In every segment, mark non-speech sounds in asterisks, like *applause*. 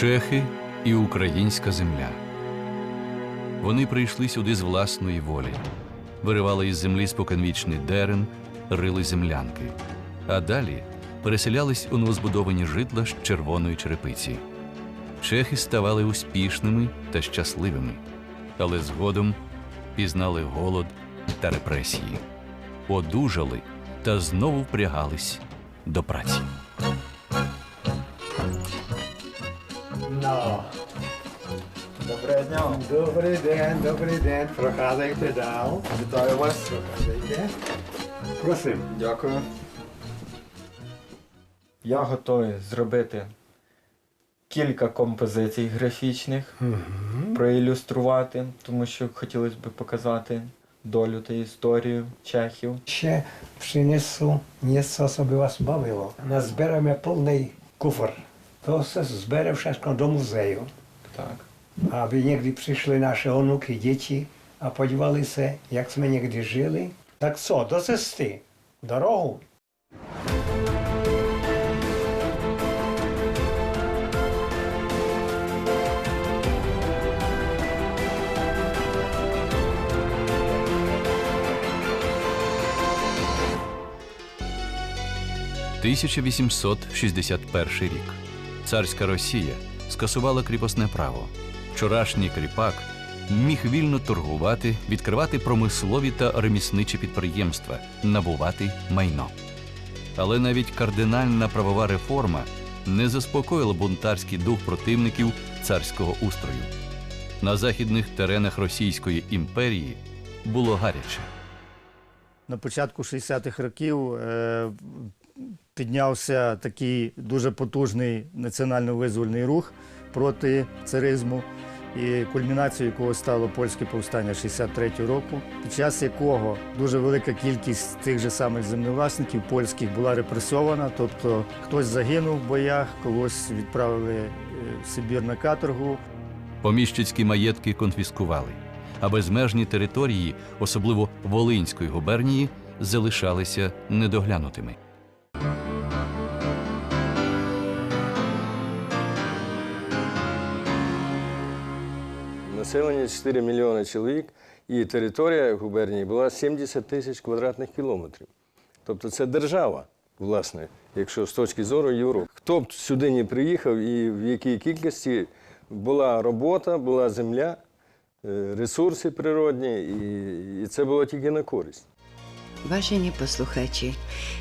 Чехи і українська земля. Вони прийшли сюди з власної волі, виривали із землі споконвічний дерен, рили землянки, а далі переселялись у новозбудовані житла з червоної черепиці. Чехи ставали успішними та щасливими, але згодом пізнали голод та репресії, одужали та знову впрягались до праці. No. Доброго дня. Добрий день, добрий день. Проходите дал. Вітаю вас. Проходите. Просим. Дякую. Я готовий зробити кілька композицій графічних, проілюструвати, тому що хотілося б показати долю та історію чехів. Ще принесу něco, co вас бавило. Назберемо повний куфр. To se збере všechno do muzeu. Так. Aby někdy přišli naše onuky, děti a podívali se, jak jsme někdy žili. Tak co, do cesty, dorohu. – 1861 рік. Царська Росія скасувала кріпосне право. Вчорашній кріпак міг вільно торгувати, відкривати промислові та ремісничі підприємства, набувати майно. Але навіть кардинальна правова реформа не заспокоїла бунтарський дух противників царського устрою. На західних теренах Російської імперії було гаряче. на початку 60-х років е, піднявся такий дуже потужний національно-визвольний рух проти царизму, і кульмінацією якого стало польське повстання 63-го року, під час якого дуже велика кількість тих же самих землевласників польських була репресована, тобто хтось загинув в боях, когось відправили е, в Сибір на каторгу, Поміщицькі маєтки конфіскували, а безмежні території, особливо Волинської губернії, залишалися недоглянутими. Населення 4 мільйони чоловік, і територія губернії була 70 тисяч квадратних кілометрів. Тобто це держава, власне, якщо з точки зору Європи. Хто б сюди не приїхав і в якій кількості була робота, була земля, е, ресурси природні, і, і це було тільки на користь. Posluchači,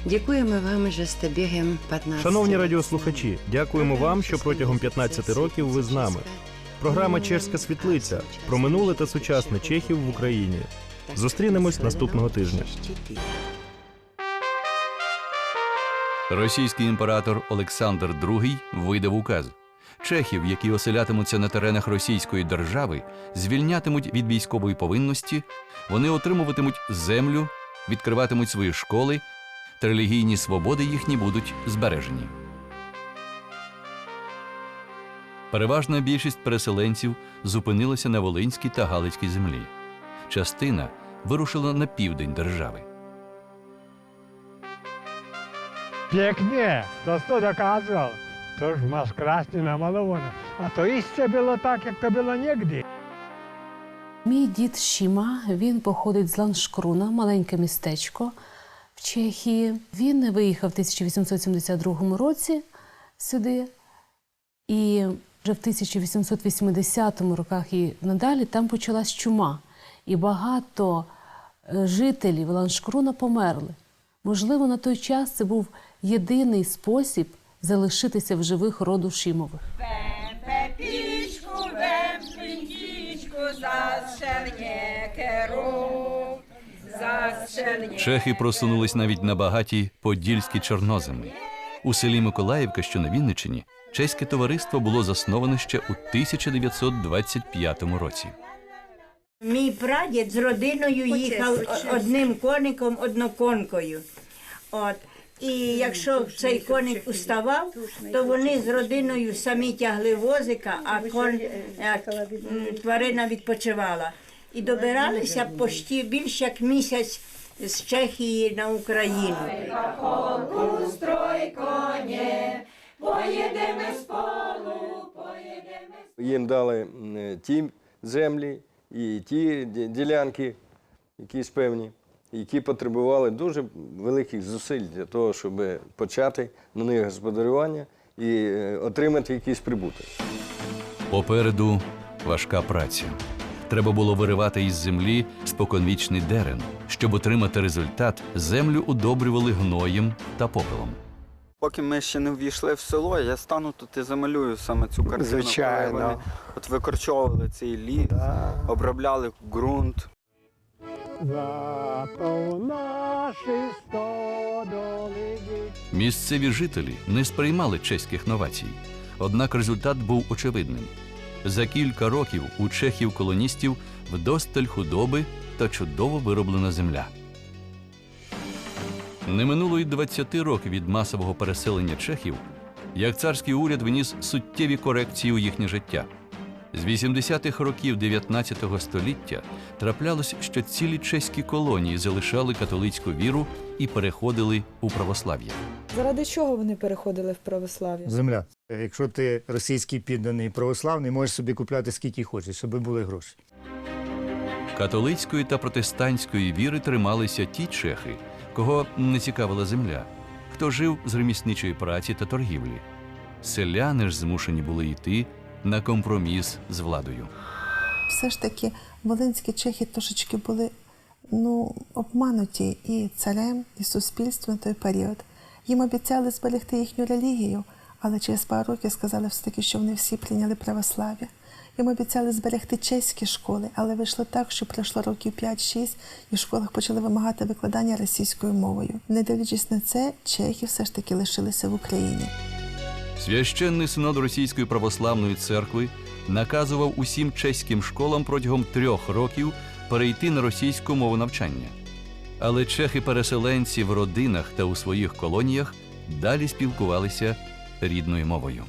děkujeme vám, že jste během 15 Шановні радіослухачі, дякуємо вам, що протягом 15 років ви з нами. Програма Чешська світлиця про минуле та сучасне Чехів в Україні. Зустрінемось наступного тижня. Російський імператор Олександр II видав указ. Чехів, які оселятимуться на теренах Російської держави, звільнятимуть від військової повинності, вони отримуватимуть землю, відкриватимуть свої школи, та релігійні свободи їхні будуть збережені. Переважна більшість переселенців зупинилася на Волинській та Галицькій землі. Частина вирушила на південь держави. Pięknie, to co dokazał. To już masz krasnie namalowane. A to iście było tak, jak to było niegdy. Мій дід Шіма, він походить з Ланшкруна, маленьке містечко в Чехії. Він виїхав в 1872 році сюди. І вже в 1880 роках і надалі там почалась чума. І багато е, жителів Ланшкруна померли. Можливо, на той час це був єдиний спосіб залишитися в живих роду Шімових. Пепічку, вемплінтічку, заszernie керу. Чехи просунулись навіть на багаті подільські чорноземи. У селі Миколаївка, що на Вінниччині, чеське товариство було засноване ще у 1925 році. Мій прадід з родиною їхав одним коником, одноконкою. От. І якщо цей коник уставав, то вони з родиною самі тягли возика, а кон, а, тварина відпочивала. І добиралися почти більше як місяць з Чехії на Україну. Поїдемо з полу, поїдемо. Їм дали ті землі і ті ді- ділянки, якісь певні, які потребували дуже великих зусиль для того, щоб почати на них господарювання і е, отримати якийсь прибуток. Попереду важка праця. Треба було виривати із землі споконвічний дерен. Щоб отримати результат, землю удобрювали гноєм та попелом. Поки ми ще не ввійшли в село, я стану тут і замалюю саме цю картину. Звичайно. коли Вони от викорчовували цей ліс, обробляли ґрунт. Зато в наші стодоли Місцеві жителі не сприймали чеських новацій. Однак результат був очевидним. За кілька років у чехів-колоністів вдосталь худоби та чудово вироблена земля. Не минуло й 20 років від масового переселення чехів, як царський уряд виніс суттєві корекції у їхнє життя. З 80-х років 19 століття траплялось, що цілі чеські колонії залишали католицьку віру і переходили у православ'я. Заради чого вони переходили в православ'я? Земля. Якщо ти російський підданий православний, можеш собі купляти скільки хочеш, щоб були гроші. Католицької та протестантської віри трималися ті чехи, кого не цікавила земля, хто жив з ремісничої праці та торгівлі. Селяни ж змушені були йти на компроміс з владою. все ж таки волинські чехи трошечки були ну, обмануті і царем, і суспільством на той період. Їм обіцяли зберегти їхню релігію, але через пару років сказали все таки, що вони всі прийняли православ'я. Їм обіцяли зберегти чеські школи, але вийшло так, що пройшло років 5-6, і в школах почали вимагати викладання російською мовою. Не дивлячись на це, чехи все ж таки лишилися в Україні. Священний синод Російської православної церкви наказував усім чеським школам протягом трьох років перейти на російську мову навчання. Але чехи-переселенці в родинах та у своїх колоніях далі спілкувалися рідною мовою.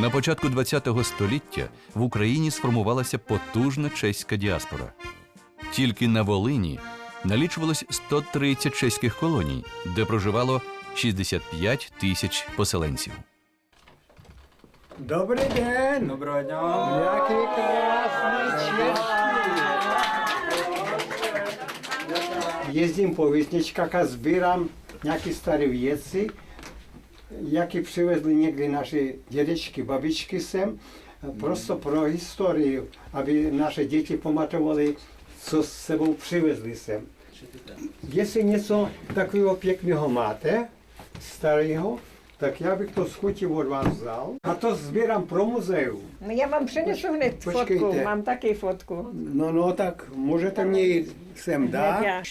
На початку ХХ століття в Україні сформувалася потужна чеська діаспора. Тільки на Волині налічувалось 130 чеських колоній, де проживало 65 тисяч поселенців. Добрий день! Доброго дня! Який красний Jezdím po vesničkách a zbieram nejaké staré veci, jaké přivezli někdy naše dědečky, babičky sem, prostě pro historii, aby naše děti pamatovali, co s sebou přivezli sem. Jestli něco takového pěkného máte, starého, tak já bych to z chuti od vás vzal. A to sbírám pro muzeum. Ну я вам принесу hned Počkejte. fotku, mám taky fotku. No, no, tak můžete mě ji sem dát. Já.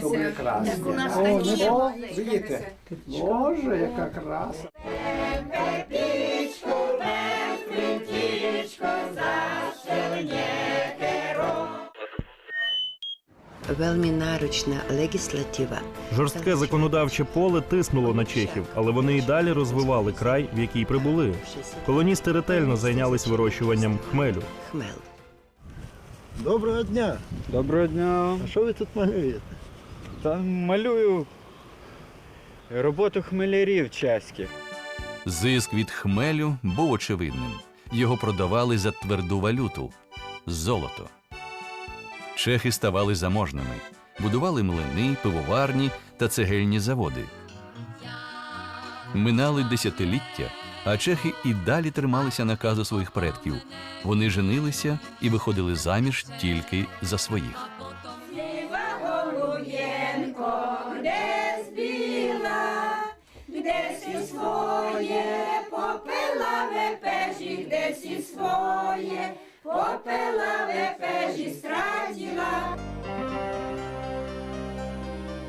To bude krásně. No, no, vidíte. Bože, Жорстке законодавче поле тиснуло на чехів, але вони і далі розвивали край, в який прибули. Колоністи ретельно зайнялись вирощуванням хмелю. Хмел. Доброго дня! Доброго дня! А що ви тут малюєте? Та малюю роботу хмелярів чеських. Зиск від хмелю був очевидним. Його продавали за тверду валюту золото. Чехи ставали заможними, будували млини, пивоварні та цегельні заводи. Минали десятиліття, а чехи і далі трималися наказу своїх предків. Вони женилися і виходили заміж тільки за своїх. Śpiewa Holubienko, gdzie zbiła, gdzie si popelawe peži straciła.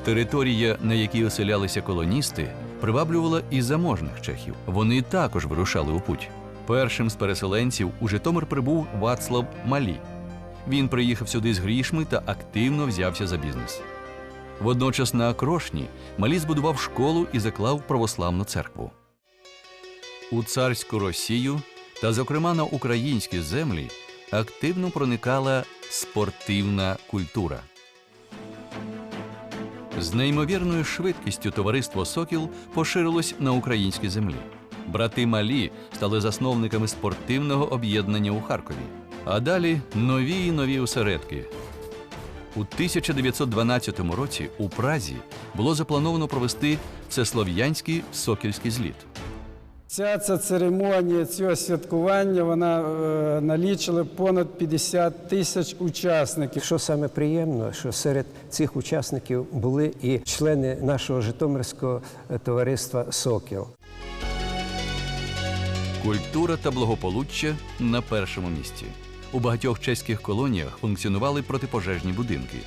Територія, на якій оселялися колоністи, приваблювала і заможних чехів. Вони також вирушали у путь. Першим з переселенців у Житомир прибув Вацлав Малі. Він приїхав сюди з грішми та активно взявся за бізнес. Водночас на Акрошні Малі збудував школу і заклав православну церкву. У царську Росію та, зокрема, на українські землі активно проникала спортивна культура. З неймовірною швидкістю товариство Сокіл поширилось на українській землі. Брати Малі стали засновниками спортивного об'єднання у Харкові. А далі нові і нові осередки. У 1912 році у Празі було заплановано провести всеслов'янський сокільський зліт. Ця, ця церемонія, цього святкування, вона е, налічила понад 50 тисяч учасників. Що саме приємно, що серед цих учасників були і члени нашого Житомирського е, товариства Сокіл. Культура та благополуччя на першому місці. У багатьох чеських колоніях функціонували протипожежні будинки,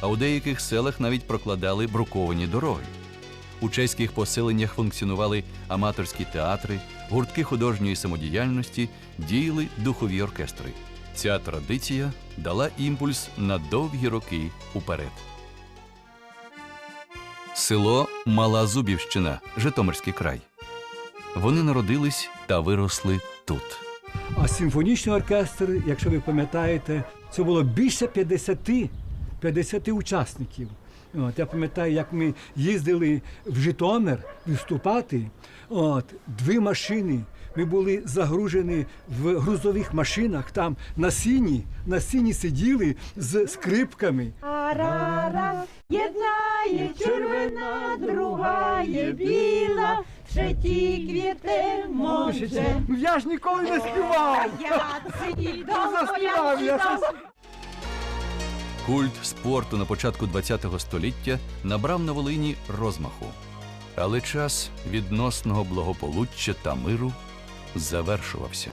а у деяких селах навіть прокладали бруковані дороги. У чеських поселеннях функціонували аматорські театри, гуртки художньої самодіяльності, діяли духові оркестри. Ця традиція дала імпульс на довгі роки уперед. Село Мала Зубівщина, Житомирський край. Вони народились та виросли тут. А симфонічний оркестр, якщо ви пам'ятаєте, це було більше 50, 50 учасників. От, я пам'ятаю, як ми їздили в Житомир виступати. От, дві машини. Ми були загружені в грузових машинах, там на сіні, на сіні сиділи з скрипками. Рара, єдна є червона, друга є біла, треті квіти може. Ну я ж ніколи не співав! Я ці *laughs* заспівав, я щось. Культ спорту на початку ХХ століття набрав на Волині розмаху. Але час відносного благополуччя та миру завершувався.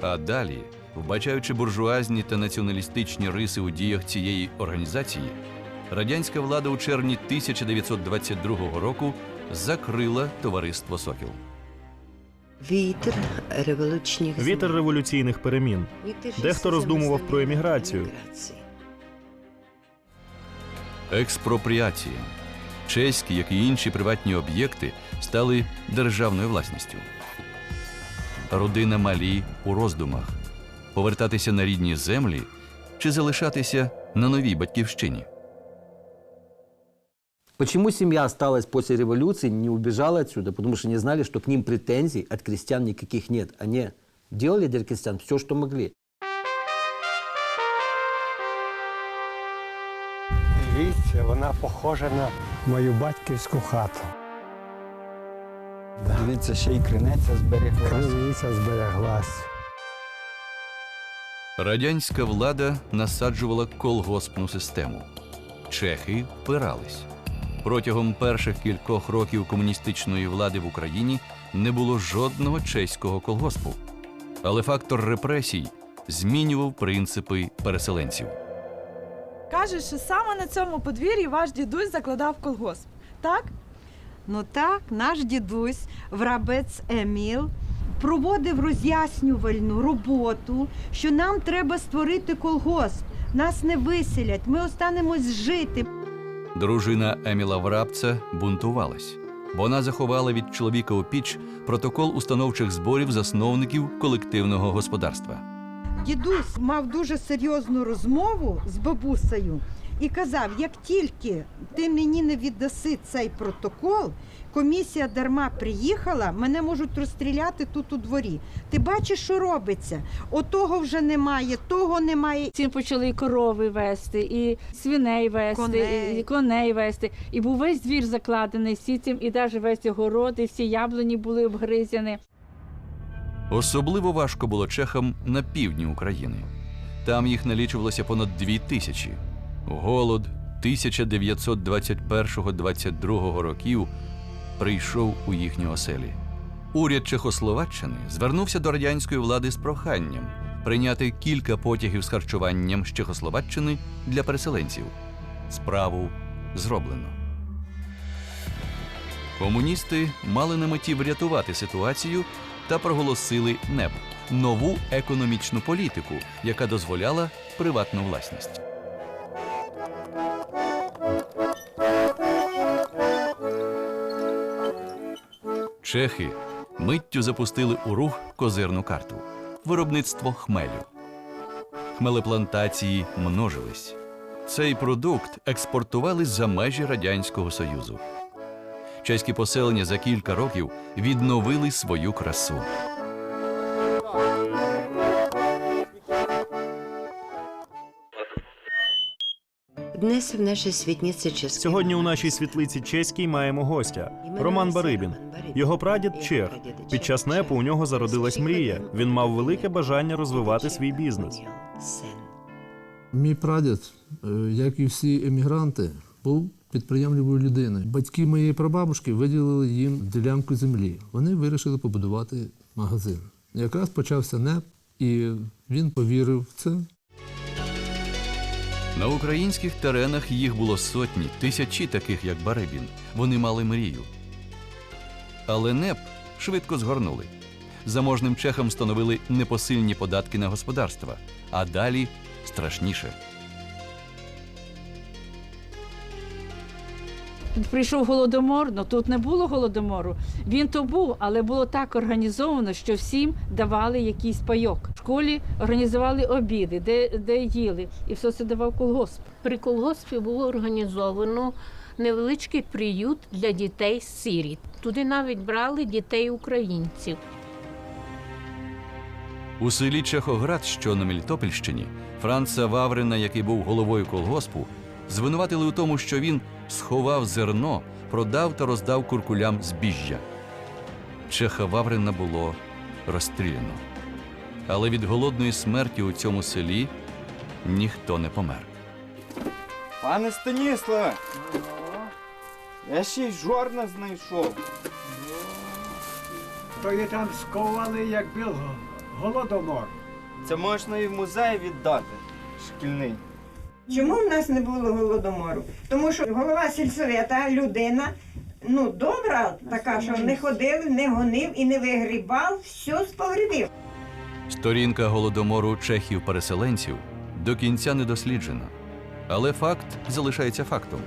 А далі, вбачаючи буржуазні та націоналістичні риси у діях цієї організації, радянська влада у червні 1922 року закрила товариство Сокіл. Вітер революційних Вітер революційних перемін. Дехто роздумував про еміграцію. Експропріація. Чеські, як і інші приватні об'єкти, стали державною власністю. Родина Малі у роздумах повертатися на рідні землі чи залишатися на новій батьківщині. Почему семья осталась после революции, не убежала отсюда? Потому что не знали, что к ним претензий от крестьян никаких нет. Они делали для крестьян все, что могли. Вона похожа на мою батьківську хату. Дивіться, ще й криниця збереглася. Криниця збереглась. Радянська влада насаджувала колгоспну систему. Чехи впирались. Протягом перших кількох років комуністичної влади в Україні не було жодного чеського колгоспу. Але фактор репресій змінював принципи переселенців. Каже, що саме на цьому подвір'ї ваш дідусь закладав колгосп. Так? Ну так, наш дідусь, врабець Еміл, проводив роз'яснювальну роботу, що нам треба створити колгосп. Нас не виселять, ми останемось жити. Дружина Еміла Врабца бунтувалась. Вона заховала від чоловіка у піч протокол установчих зборів засновників колективного господарства. Дідусь мав дуже серйозну розмову з бабусею і казав: як тільки ти мені не віддаси цей протокол, комісія дарма приїхала, мене можуть розстріляти тут у дворі. Ти бачиш, що робиться? Отого вже немає, того немає. Цим почали і корови вести, і свиней вести, Коней. і коней вести. І був весь двір закладений всі цим, і навіть весь огород, і всі яблуні були обгризані. Особливо важко було чехам на півдні України. Там їх налічувалося понад дві тисячі. Голод 1921-22 років прийшов у їхні оселі. Уряд Чехословаччини звернувся до радянської влади з проханням прийняти кілька потягів з харчуванням з Чехословаччини для переселенців. Справу зроблено. Комуністи мали на меті врятувати ситуацію та проголосили НЕП нову економічну політику, яка дозволяла приватну власність. Чехи миттю запустили у рух козирну карту виробництво хмелю. Хмелеплантації множились. Цей продукт експортували за межі Радянського Союзу. Чеські поселення за кілька років відновили свою красу. Днес в нашій світниці чеський Сьогодні у нашій світлиці чеській маємо гостя Роман Барибін. Його прадід чех. Під час непу у нього зародилась мрія. Він мав велике бажання розвивати свій бізнес. Мій прадід, е, як і всі емігранти, був підприємливою людиною. Батьки моєї прабабушки виділили їм ділянку землі. Вони вирішили побудувати магазин. Якраз почався НЕП, і він повірив в це. На українських теренах їх було сотні, тисячі таких, як Барибін. Вони мали мрію. Але НЕП швидко згорнули. Заможним чехам встановили непосильні податки на господарства, а далі страшніше. Прийшов голодомор, ну тут не було голодомору. Він то був, але було так організовано, що всім давали якийсь пайок. В школі організували обіди, де, де їли, і все це давав колгосп. При колгоспі було організовано невеличкий приют для дітей-сиріт. Туди навіть брали дітей українців. У селі Чехоград, що на Мелітопольщині, Франца Ваврина, який був головою колгоспу, звинуватили у тому, що він сховав зерно, продав та роздав куркулям збіжжя. Чеха Ваврина було розстріляно. Але від голодної смерті у цьому селі ніхто не помер. Пане Станіславе, я ще й жорна знайшов. То її там сковали, як був голодомор. Це можна і в музей віддати. Шкільний. Чому в нас не було голодомору? Тому що голова сільсовета людина, ну добра, така, що не ходив, не гонив і не вигрібав, все спогрібів. Сторінка голодомору чехів-переселенців до кінця не досліджена. Але факт залишається фактом.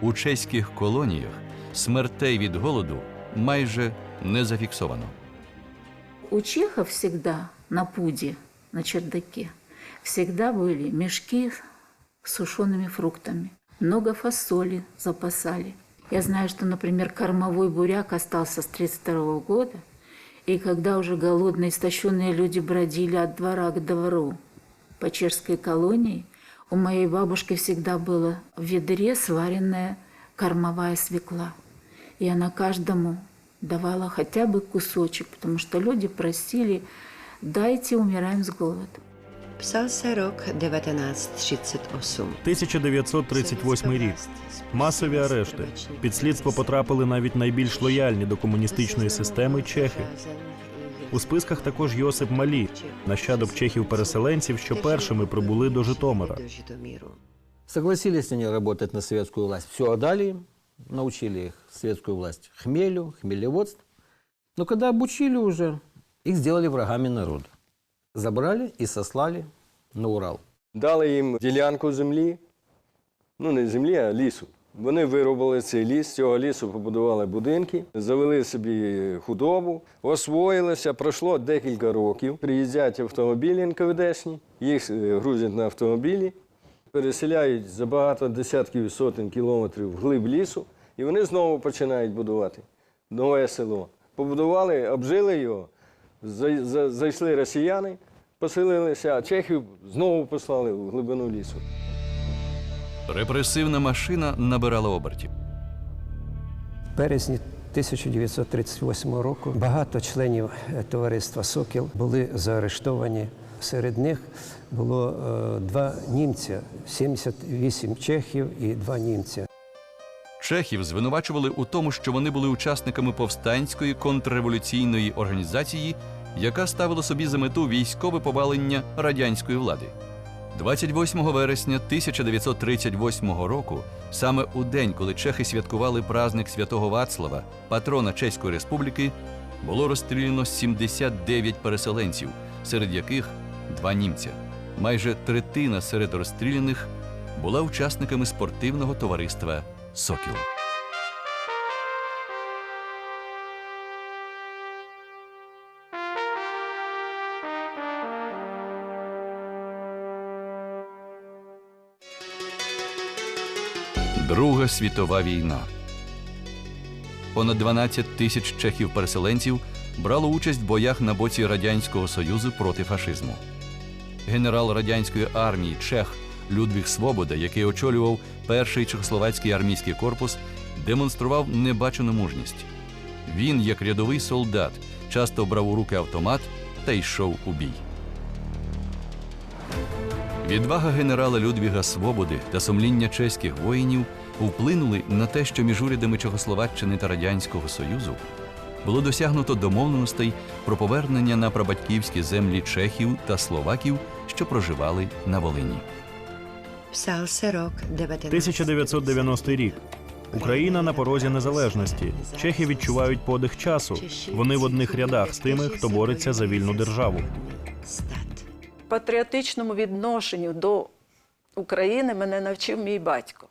У чеських колоніях смертей від голоду майже не зафіксовано. У чехов всегда на пуде, на чердаке, всегда были мешки сушеными фруктами. Много фасоли запасали. Я знаю, что, например, кормовой буряк остался с 1932 года, и когда уже голодные, истощенные люди бродили от двора к двору по чешской колонии, у моей бабушки всегда было в ведре сваренная кормовая свекла. И она каждому давала хотя бы кусочек, потому что люди просили, дайте, умираем с голоду. Псався рок 1938. 1938 рік. Масові арешти. Під слідство потрапили навіть найбільш лояльні до комуністичної системи чехи. У списках також Йосип Малі, нащадок чехів-переселенців, що першими прибули до Житомира. Согласились они работать на советскую власть. Все отдали им, научили их советскую власть хмелю, хмелеводству. Но когда обучили уже, их сделали врагами народа. Забрали и сослали на Урал. Дали їм ділянку землі, ну не землі, а лісу. Вони виробили цей ліс, з цього лісу побудували будинки, завели собі худобу, освоїлися. Пройшло декілька років. Приїздять автомобілі НКВДшні, їх е, грузять на автомобілі, переселяють за багато десятків і сотень кілометрів вглиб лісу, і вони знову починають будувати нове село. Побудували, обжили його, зайшли росіяни, поселилися, а чехів знову послали в глибину лісу. Репресивна машина набирала обертів. В березні 1938 року багато членів е, товариства Сокіл були заарештовані. Серед них було е, два німця, 78 чехів і два німця. Чехів звинувачували у тому, що вони були учасниками повстанської контрреволюційної організації, яка ставила собі за мету військове повалення радянської влади. 28 вересня 1938 року, саме у день, коли чехи святкували праздник святого Вацлава, патрона Чеської Республіки, було розстріляно 79 переселенців, серед яких два німця. Майже третина серед розстріляних була учасниками спортивного товариства Сокіл. Друга світова війна. Понад 12 тисяч чехів-переселенців брало участь в боях на боці Радянського Союзу проти фашизму. Генерал радянської армії Чех Людвіг Свобода, який очолював перший чехословацький армійський корпус, демонстрував небачену мужність. Він, як рядовий солдат, часто брав у руки автомат та йшов у бій. Відвага генерала Людвіга Свободи та сумління чеських воїнів вплинули на те, що між урядами Чехословаччини та Радянського Союзу було досягнуто домовленостей про повернення на прабатьківські землі чехів та словаків, що проживали на Волині. Se rok 1990 рік. Україна на порозі незалежності. Чехи відчувають подих часу. Вони в одних рядах з тими, хто бореться за вільну державу. патріотичному відношенню до України мене навчив мій батько.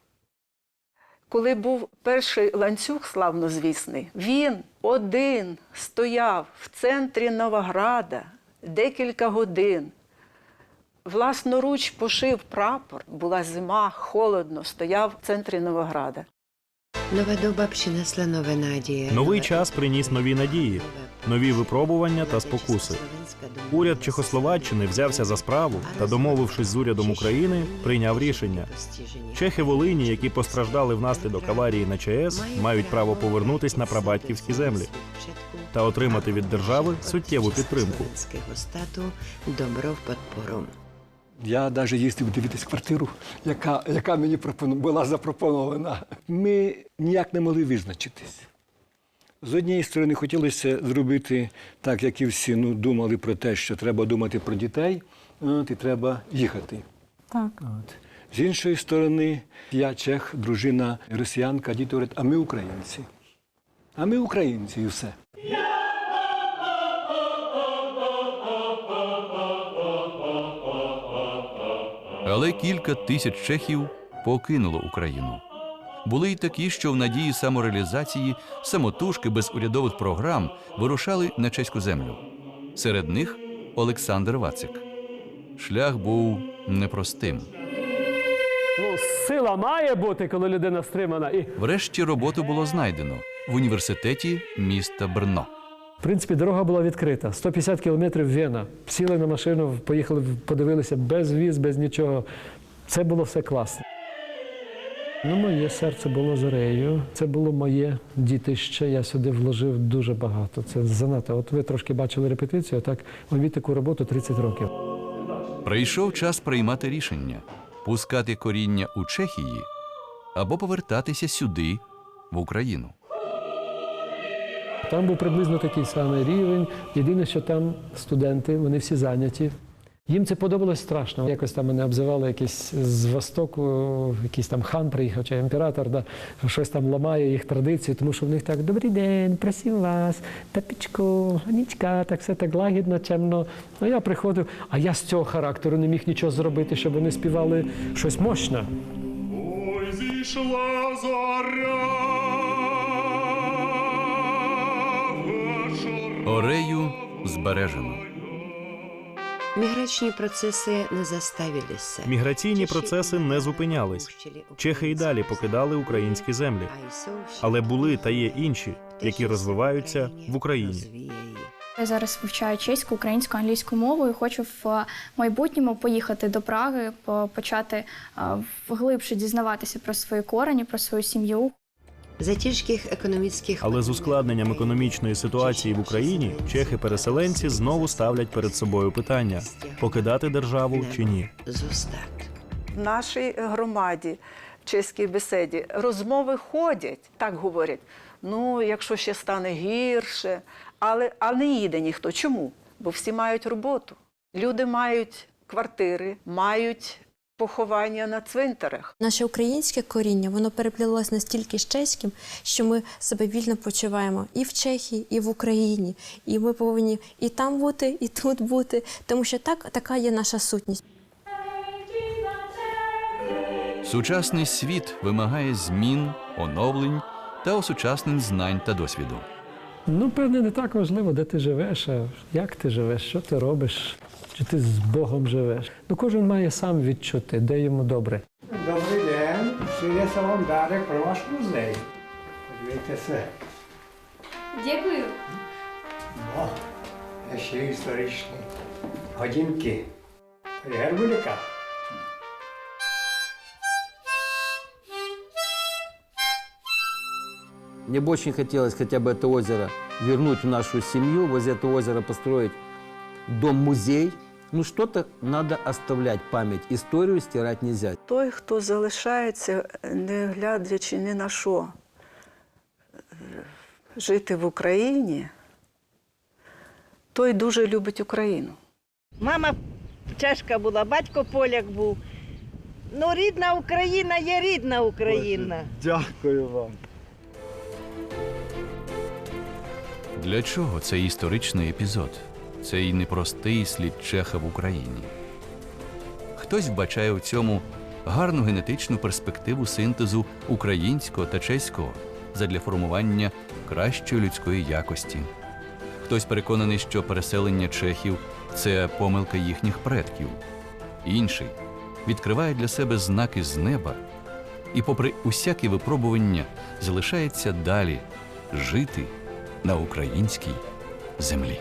Коли був перший ланцюг славнозвісний, він один стояв в центрі Новограда декілька годин. Власноруч пошив прапор, була зима, холодно, стояв в центрі Новограда. Nowa doba przyniosła nowe nadzieje. Новий час приніс нові надії, нові випробування та спокуси. Уряд Чехословаччини взявся за справу та, домовившись з урядом України, прийняв рішення. Чехи Волині, які постраждали внаслідок аварії на ЧАЕС, мають право повернутись на прабатьківські землі та отримати від держави суттєву підтримку. Statu dobrou podporu. Я навіть їздив дивитись квартиру, яка, яка мені була запропонована. Ми ніяк не могли визначитись. З однієї сторони, хотілося зробити так, як і всі ну, думали про те, що треба думати про дітей, от, і треба їхати. Так. От. З іншої сторони, я чех, дружина росіянка, діти говорять, а ми українці. А ми українці і все. Але кілька тисяч чехів покинуло Україну. Були й такі, що в надії самореалізації самотужки без урядових програм вирушали на чеську землю. Серед них Олександр Вацик. Шлях був непростим. Ну, сила має бути, коли людина стримана. І Врешті роботу було знайдено в університеті міста Брно. В принципі дорога була відкрита. 150 кілометрів Вена. Сіли на машину, поїхали, подивилися без віз, без нічого. Це було все класно. Ну, моє серце було зорею. Це було моє дітище. Я сюди вложив дуже багато. Це занадто. От ви трошки бачили репетицію, так уявіть таку роботу 30 років. Прийшов час приймати рішення пускати коріння у Чехії або повертатися сюди, в Україну. Там був приблизно такий самий рівень. Єдине, що там студенти, вони всі зайняті. Їм це подобалось страшно. Якось там мене обзивали якийсь з Востоку, якийсь там хан приїхав чи імператор, да, щось там ламає їх традиції, тому що в них так добрий день, просив вас, тапічку, нічка, так все так лагідно, темно. А я приходив, а я з цього характеру не міг нічого зробити, щоб вони співали щось мощне. Ой, зійшла зоря. Орею збережено. Міграційні процеси не заставилися. Міграційні процеси не зупинялись. Чехи й далі покидали українські землі. Але були та є інші, які розвиваються в Україні. Я зараз вивчаю чеську, українську, англійську мову і хочу в майбутньому поїхати до Праги, почати глибше дізнаватися про свої корені, про свою сім'ю. За тяжких економічних Але з ускладненням економічної ситуації в Україні чехи-переселенці знову ставлять перед собою питання: покидати державу чи ні. В нашій громаді, в чеській беседі, розмови ходять, так говорять. Ну, якщо ще стане гірше, але а не їде ніхто. Чому? Бо всі мають роботу. Люди мають квартири, мають поховання на цвинтарах. Наше українське коріння воно переплілося настільки з чеським, що ми себе вільно почуваємо і в Чехії, і в Україні. І ми повинні і там бути, і тут бути, тому що так така є наша сутність. Сучасний світ вимагає змін, оновлень та осучаснень знань та досвіду. Ну, певне, не так важливо, де ти живеш, а як ти живеш, що ти робиш, чи ти з Богом живеш. Ну, кожен має сам відчути, де йому добре. Dobrý den, přinesl vám dárek pro váš muzej. Podívejte se, Дякую. О, ще історичні годинки. Гербуліка. Мне бы очень хотелось хотя бы это озеро вернуть в нашу семью, возле этого озера построить дом-музей. Ну, что-то надо оставлять память. Историю стирать нельзя. Той, хто залишається, не глядячи ні на що, е, жити в Україні, той дуже любить Україну. Мама чешка була, батько поляк був. Ну, рідна Україна є рідна Україна. Дякую вам. Для чого цей історичний епізод? Цей непростий слід Чеха в Україні. Хтось вбачає у цьому гарну генетичну перспективу синтезу українського та чеського задля формування кращої людської якості. Хтось переконаний, що переселення чехів це помилка їхніх предків. Інший відкриває для себе знаки з неба і, попри усякі випробування, залишається далі жити на українській землі.